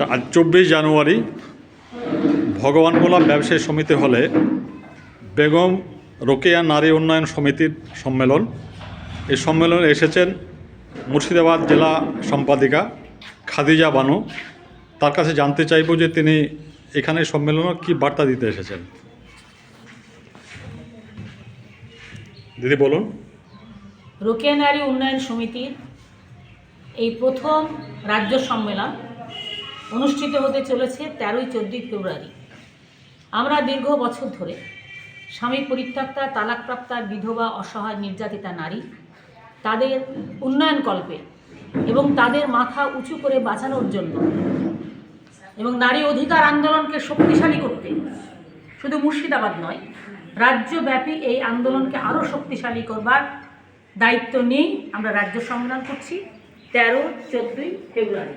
তা আজ চব্বিশ জানুয়ারি ভগবান ভগবানগোলা ব্যবসায়ী সমিতি হলে বেগম রোকেয়া নারী উন্নয়ন সমিতির সম্মেলন। এই সম্মেলনে এসেছেন মুর্শিদাবাদ জেলা সম্পাদিকা খাদিজা বানু। তার কাছে জানতে চাইব যে তিনি এখানে সম্মেলনে কি বার্তা দিতে এসেছেন। দিদি, বলুন। রোকেয়া নারী উন্নয়ন সমিতির এই প্রথম রাজ্য সম্মেলন অনুষ্ঠিত হতে চলেছে তেরোই চোদ্দই ফেব্রুয়ারি। আমরা দীর্ঘ বছর ধরে স্বামী পরিত্যক্তা, তালাকপ্রাপ্তা, বিধবা, অসহায়, নির্যাতিতা নারী, তাদের উন্নয়ন কল্পে এবং তাদের মাথা উঁচু করে বাঁচানোর জন্য এবং নারী অধিকার আন্দোলনকে শক্তিশালী করতে, শুধু মুর্শিদাবাদ নয়, রাজ্যব্যাপী এই আন্দোলনকে আরও শক্তিশালী করবার দায়িত্ব নিয়েই আমরা রাজ্য সম্মেলন করছি তেরো চোদ্দোই ফেব্রুয়ারি।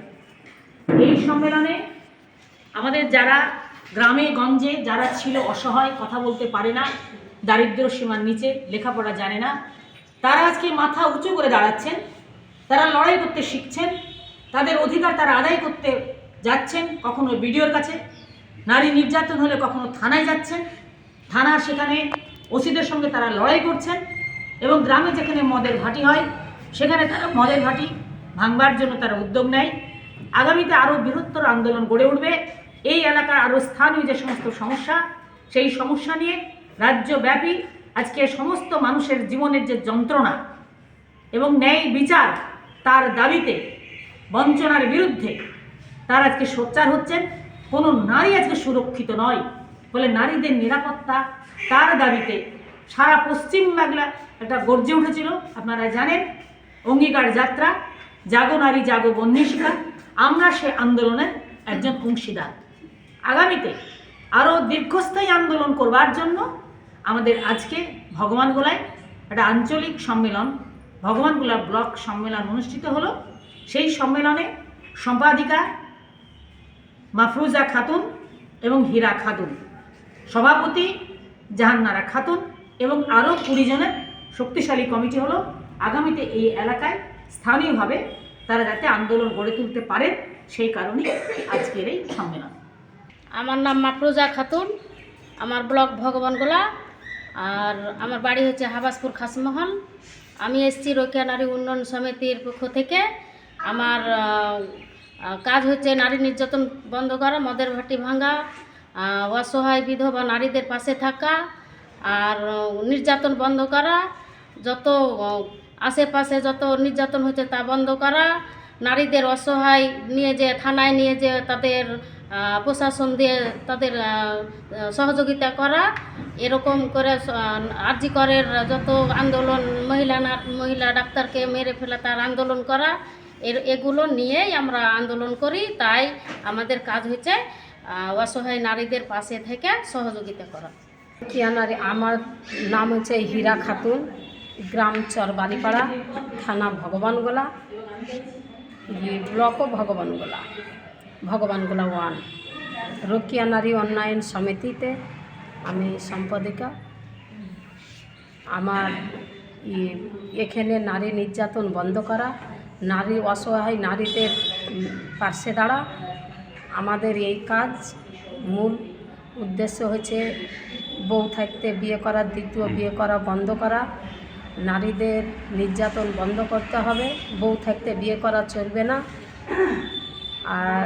এই সম্মেলনে আমাদের যারা গ্রামে, গঞ্জে যারা ছিল অসহায়, কথা বলতে পারে না দারিদ্র সীমার নিচে, লেখাপড়া জানে না, তারা আজকে মাথা উঁচু করে দাঁড়াচ্ছেন, তারা লড়াই করতে শিখছেন, তাদের অধিকার তারা আদায় করতে যাচ্ছেন কখনো বিডিওর কাছে, নারী নির্যাতন হলে কখনো থানায় যাচ্ছেন থানার সেখানে ওসিদের সঙ্গে তারা লড়াই করছেন এবং গ্রামে যেখানে মদের ভাটি হয়, সেখানে তারা মদের ভাটি ভাঙবার জন্য তারা উদ্যোগ নেয়। আগামীতে আরও বৃহত্তর আন্দোলন গড়ে উঠবে। এই এলাকার আরও স্থানীয় যে সমস্ত সমস্যা, সেই সমস্যা নিয়ে রাজ্যব্যাপী আজকে সমস্ত মানুষের জীবনের যে যন্ত্রণা এবং ন্যায় বিচার তার দাবিতে, বঞ্চনার বিরুদ্ধে তার আজকে সোচ্চার হচ্ছেন। কোনো নারী আজকে সুরক্ষিত নয় বলে নারীদের নিরাপত্তা তার দাবিতে সারা পশ্চিম বাংলা একটা গর্জে উঠেছিল। আপনারা জানেন, অঙ্গীকার যাত্রা জাগো নারী, জাগো বন্যিশিকা আমরা সে আন্দোলনের একজন অংশীদার। আগামীতে আরও দীর্ঘস্থায়ী আন্দোলন করবার জন্য আমাদের আজকে ভগবানগোলায় একটা আঞ্চলিক সম্মেলন ভগবানগোলা ব্লক সম্মেলন অনুষ্ঠিত হলো। সেই সম্মেলনে সম্পাদিকা মাফরুজা খাতুন এবং হীরা খাতুন, সভাপতি জাহান্নারা খাতুন এবং আরও কুড়ি জনের শক্তিশালী কমিটি হলো। আগামীতে এই এলাকায় স্থানীয়ভাবে তারা যাতে আন্দোলন গড়ে তুলতে পারেন সেই কারণে আজকের এই সম্মেলন। আমার নাম মাফরুজা খাতুন, আমার ব্লক ভগবানগোলা আর আমার বাড়ি হচ্ছে হাবাসপুর খাসমহল। আমি এসছি রোকেয়া নারী উন্নয়ন সমিতির পক্ষ থেকে। আমার কাজ হচ্ছে নারী নির্যাতন বন্ধ করা, মদের ভাটি ভাঙা অসহায় বিধবা নারীদের পাশে থাকা, আর নির্যাতন বন্ধ করা। যত আশেপাশে যত নির্যাতন হচ্ছে তা বন্ধ করা, নারীদের অসহায় নিয়ে যে থানায় নিয়ে যে তাদের প্রশাসন দিয়ে তাদের সহযোগিতা করা, এরকম করে আরজি করের যত আন্দোলন, মহিলা মহিলা ডাক্তারকে মেরে ফেলা তার আন্দোলন করা, এর, এগুলো নিয়েই আমরা আন্দোলন করি। তাই আমাদের কাজ হচ্ছে অসহায় নারীদের পাশে থেকে সহযোগিতা করা। কিয়ানারি আমার নাম হচ্ছে হীরা খাতুন। গ্রাম চর বালিপাড়া থানা ভগবানগোলা ই ব্লকও ভগবানগোলা। ভগবানগোলা ওয়ান। রকিয়া নারী উন্নয়ন সমিতিতে আমি সম্পাদিকা। আমার এখানে নারী নির্যাতন বন্ধ করা, নারী অসহায় নারীদের পাশে দাঁড়া। আমাদের এই কাজ মূল উদ্দেশ্য হচ্ছে বউ থাকতে বিয়ে করা, দ্বিতীয় বিয়ে করা, বন্ধ করা। নারীদের নির্যাতন বন্ধ করতে হবে বউ থাকতে বিয়ে করা চলবে না। আর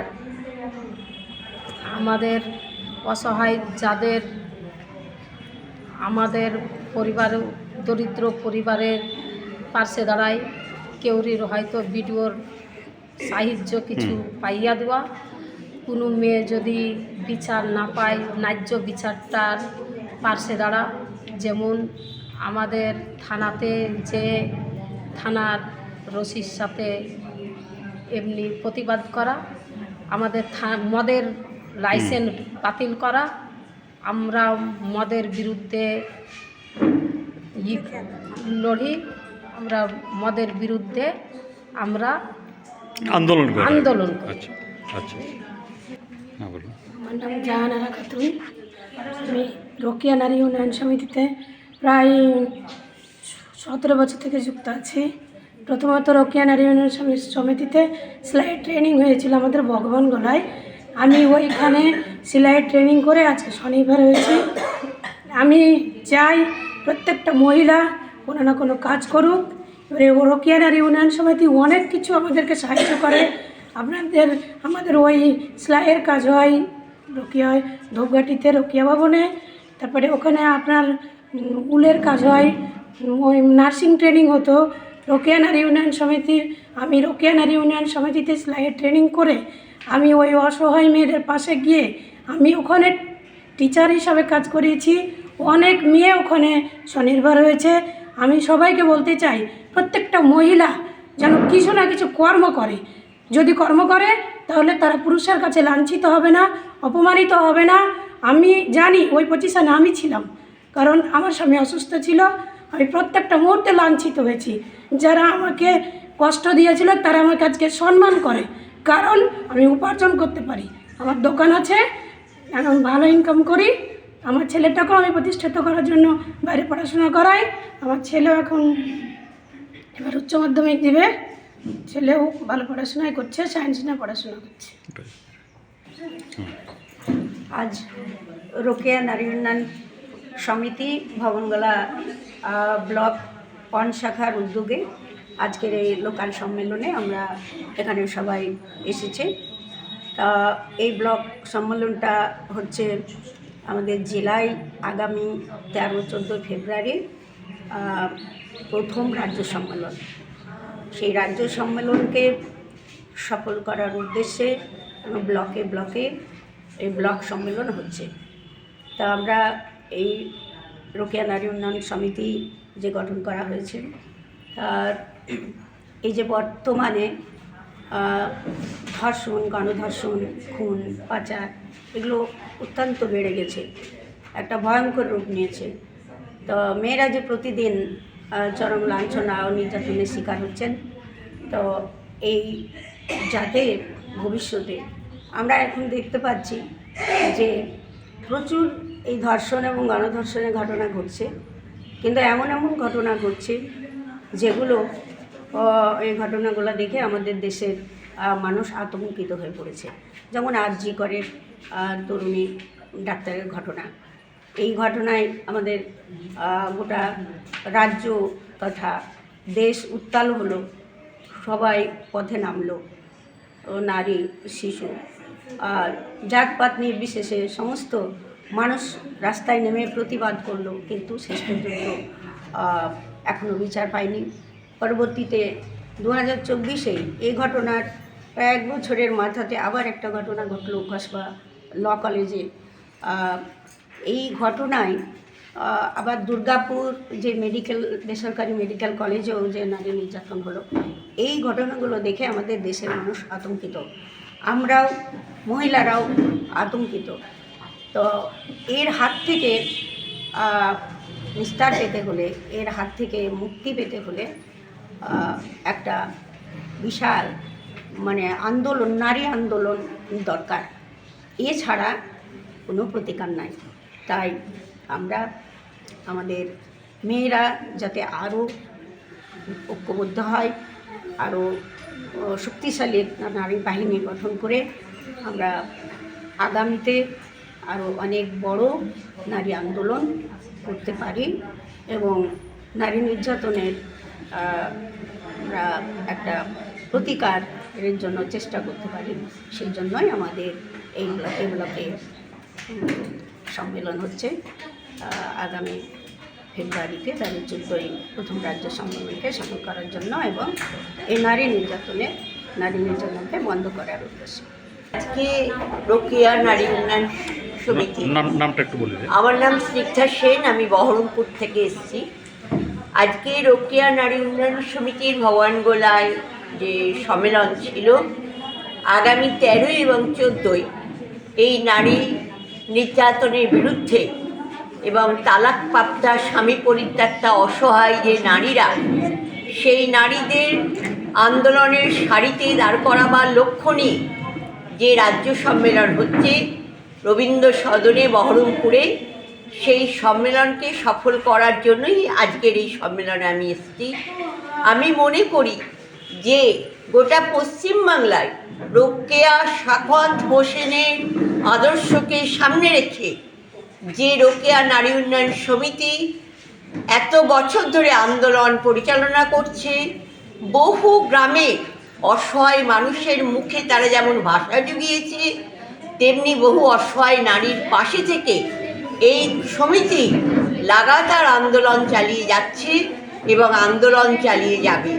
আমাদের অসহায় যাদের আমাদের পরিবার দরিদ্র পরিবারের পাশে দাঁড়ায় কেউরির হয়তো বিডিওর সাহায্য কিছু পাইয়া দেওয়া। কোনো মেয়ে যদি বিচার না পায় ন্যায্য বিচারটার পার্শ্বে দাঁড়া যেমন আমাদের থানাতে যে থানার রসির সাথে এমনি প্রতিবাদ করা আমাদের থা- মদের লাইসেন্স বাতিল করা আমরা মদের বিরুদ্ধে ই লড়ি আমরা মদের বিরুদ্ধে আমরা আন্দোলন করে। আন্দোলন করি। আচ্ছা আচ্ছা। হ্যাঁ আমার নাম জাহানারা খাতুন। আমি রকিয়া নারী উন্নয়ন সমিতিতে প্রায় সতেরো বছর থেকে যুক্ত আছি। প্রথমত রকিয়া নারী উন্নয়ন সমি- সমিতিতে সেলাই ট্রেনিং হয়েছিল আমাদের ভগবান গলায়। আমি ওইখানে সেলাই ট্রেনিং করে আজকে স্বনির্ভর হয়েছি। আমি চাই প্রত্যেকটা মহিলা কোনো না কোনো কাজ করুক। এবারে রোকিয়া নারী উন্নয়ন সমিতি অনেক কিছু আমাদেরকে সাহায্য করে। আপনাদের, আমাদের ওই সেলাইয়ের কাজ হয়, রোকিয়া ধূপঘাটিতে রোকিয়া ভবনে। তারপরে ওখানে আপনার উলের কাজ হয়, ওই নার্সিং ট্রেনিং হতো। রোকেয়া নারী উন্নয়ন সমিতির, আমি রোকেয়া নারী উন্নয়ন সমিতিতে সেলাইয়ের ট্রেনিং করে আমি ওই অসহায় মেয়েদের পাশে গিয়ে আমি ওখানে টিচার হিসাবে কাজ করিয়েছি। অনেক মেয়ে ওখানে স্বনির্ভর হয়েছে। আমি সবাইকে বলতে চাই, প্রত্যেকটা মহিলা যেন কিছু না কিছু কর্ম করে। যদি কর্ম করে, তাহলে তারা পুরুষের কাছে লাঞ্ছিত হবে না, অপমানিত হবে না। আমি জানি, ওই পজিশনে আমি ছিলাম। কারণ আমার স্বামী অসুস্থ ছিল আমি প্রত্যেকটা মুহূর্তে লাঞ্ছিত হয়েছি। যারা আমাকে কষ্ট দিয়েছিল তারা আমাকে আজকে সম্মান করে। কারণ আমি উপার্জন করতে পারি। আমার দোকান আছে এখন ভালো ইনকাম করি। আমার ছেলেটাকেও আমি প্রতিষ্ঠিত করার জন্য বাইরে পড়াশোনা করাই। আমার ছেলেও এখন এবার উচ্চ মাধ্যমিক দিবে। ছেলেও ভালো পড়াশোনাই করছে সায়েন্স নিয়ে পড়াশোনা করছে। আজ রোকেয়া নারী উন্নয়ন সমিতি ভবনগলা ব্লক পন শাখার উদ্যোগে আজকের এই লোকাল সম্মেলনে আমরা এখানে সবাই এসেছে। তা, এই ব্লক সম্মেলনটা হচ্ছে আমাদের জেলায় আগামী তেরো, চোদ্দ ফেব্রুয়ারি প্রথম রাজ্য সম্মেলন। সেই রাজ্য সম্মেলনকে সফল করার উদ্দেশ্যে ব্লকে ব্লকে এই ব্লক সম্মেলন হচ্ছে। তা আমরা এই রোকেয়া নারী উন্নয়ন সমিতি যে গঠন করা হয়েছে তার এই যে বর্তমানে ধর্ষণ, গণধর্ষণ, খুন, পাচার, এগুলো অত্যন্ত বেড়ে গেছে। একটা ভয়ঙ্কর রূপ নিয়েছে। তো মেয়েরা যে প্রতিদিন চরম লাঞ্ছনা ও নির্যাতনের শিকার হচ্ছেন, তো এই যাতে ভবিষ্যতে আমরা এখন দেখতে পাচ্ছি যে প্রচুর এই ধর্ষণ এবং গণধর্ষণের ঘটনা ঘটছে। কিন্তু এমন এমন ঘটনা ঘটছে যেগুলো এই ঘটনাগুলো দেখে আমাদের দেশের মানুষ আতঙ্কিত হয়ে পড়েছে। যেমন আরজি করের তরুণী ডাক্তারের ঘটনা। এই ঘটনায় আমাদের গোটা রাজ্য তথা দেশ উত্তাল হলো, সবাই পথে নামলো নারী, শিশু। আর জাতপাত নির্বিশেষে সমস্ত মানুষ রাস্তায় নেমে প্রতিবাদ করল, কিন্তু শেষ পর্যন্ত এখনও বিচার পায়নি। পরবর্তীতে দু হাজার চব্বিশেই এই ঘটনার প্রায় এক বছরের মাথাতে আবার একটা ঘটনা ঘটলো কসবা ল কলেজে। এই ঘটনায় আবার দুর্গাপুর যে মেডিকেল, বেসরকারি মেডিকেল কলেজেও যে নারী নির্যাতন হলো, এই ঘটনাগুলো দেখে আমাদের দেশের মানুষ আতঙ্কিত। আমরাও, মহিলারাও আতঙ্কিত। তো এর হাত থেকে নিস্তার পেতে হলে, এর হাত থেকে মুক্তি পেতে হলে একটা বিশাল মানে আন্দোলন, নারী আন্দোলন দরকার। এছাড়া কোনো প্রতিকার নাই। তাই আমরা আমাদের মেয়েরা যাতে আরও ঐক্যবদ্ধ হয় আরও শক্তিশালী নারী বাহিনী গঠন করে আমরা আগামীতে আরও অনেক বড় নারী আন্দোলন করতে পারি এবং নারী নির্যাতনের আমরা একটা প্রতিকার এর জন্য চেষ্টা করতে পারি। সেই জন্যই আমাদের এই ব্লকে ব্লকে সম্মেলন হচ্ছে। আগামী ফেব্রুয়ারিতে তাদের চোদ্দোই প্রথম রাজ্য সম্মেলনকে সফল করার জন্য এবং এই নারী নির্যাতনের নারী নির্যাতনকে বন্ধ করার উদ্দেশ্যে। আজকে রোকেয়া নারী উন্নয়ন সমিতি নাম নামটা একটু বলে আমার নাম স্নিগ্ধা সেন আমি বহরমপুর থেকে এসেছি। আজকে রোকেয়া নারী উন্নয়ন সমিতির ভগবানগোলায় যে সম্মেলন ছিল আগামী তেরোই এবং চোদ্দোই এই নারী নির্যাতনের বিরুদ্ধে এবং তালাক প্রাপ্তা স্বামী পরিত্যক্তা অসহায় যে নারীরা সেই নারীদের আন্দোলনের সারিতে দাঁড় করাবার লক্ষ্য নিয়ে যে রাজ্য সম্মেলন হচ্ছে রবীন্দ্র সদনে বহরমপুরে সেই সম্মেলনকে সফল করার জন্যই আজকের এই সম্মেলনে আমি এসেছি। আমি মনে করি যে গোটা পশ্চিমবাংলায় রোকেয়া সাখওয়াত হোসেনের আদর্শকে সামনে রেখে যে রোকেয়া নারী উন্নয়ন সমিতি এত বছর ধরে আন্দোলন পরিচালনা করছে, বহু গ্রামে অসহায় মানুষের মুখে তারা যেমন ভাষা জুগিয়েছে তেমনি বহু অসহায় নারীর পাশে থেকে এই সমিতি লাগাতার আন্দোলন চালিয়ে যাচ্ছে এবং আন্দোলন চালিয়ে যাবে।